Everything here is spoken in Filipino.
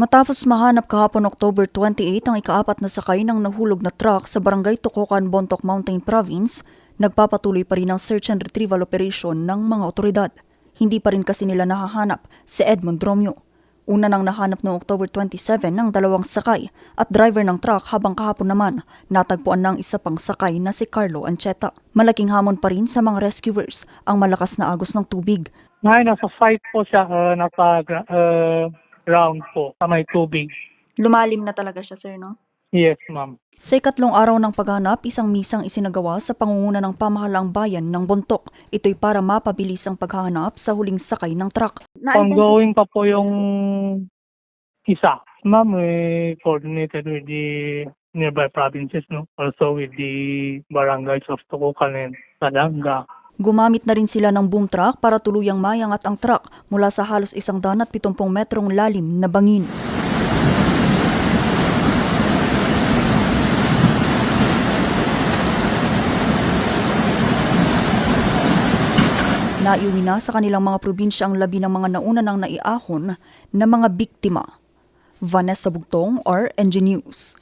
Matapos mahanap kahapon October 28 ang ikaapat na sakay ng nahulog na truck sa barangay Tukokan, Bontoc Mountain Province, nagpapatuloy pa rin ang search and retrieval operation ng mga otoridad. Hindi pa rin kasi nila nahahanap si Edmond Romeo. Una nang nahanap noong October 27 ng dalawang sakay at driver ng truck habang kahapon naman natagpuan ng isa pang sakay na si Carlo Ancheta. Malaking hamon pa rin sa mga rescuers ang malakas na agos ng tubig Ngayon, nasa site po siya, uh, nasa uh, ground po, sa may tubig. Lumalim na talaga siya, sir, no? Yes, ma'am. Sa ikatlong araw ng paghanap, isang misang isinagawa sa pangunguna ng pamahalaang bayan ng Bontok. Ito'y para mapabilis ang paghahanap sa huling sakay ng truck. Ongoing pa po yung isa. Ma'am, we coordinated with the nearby provinces, no? Also with the barangays of Tukukan and Sadanga. Gumamit na rin sila ng boom truck para tuluyang mayangat ang truck mula sa halos isang daan at metrong lalim na bangin. Naiuwi na sa kanilang mga probinsya ang labi ng mga nauna ng naiahon na mga biktima. Vanessa Bugtong, RNG News.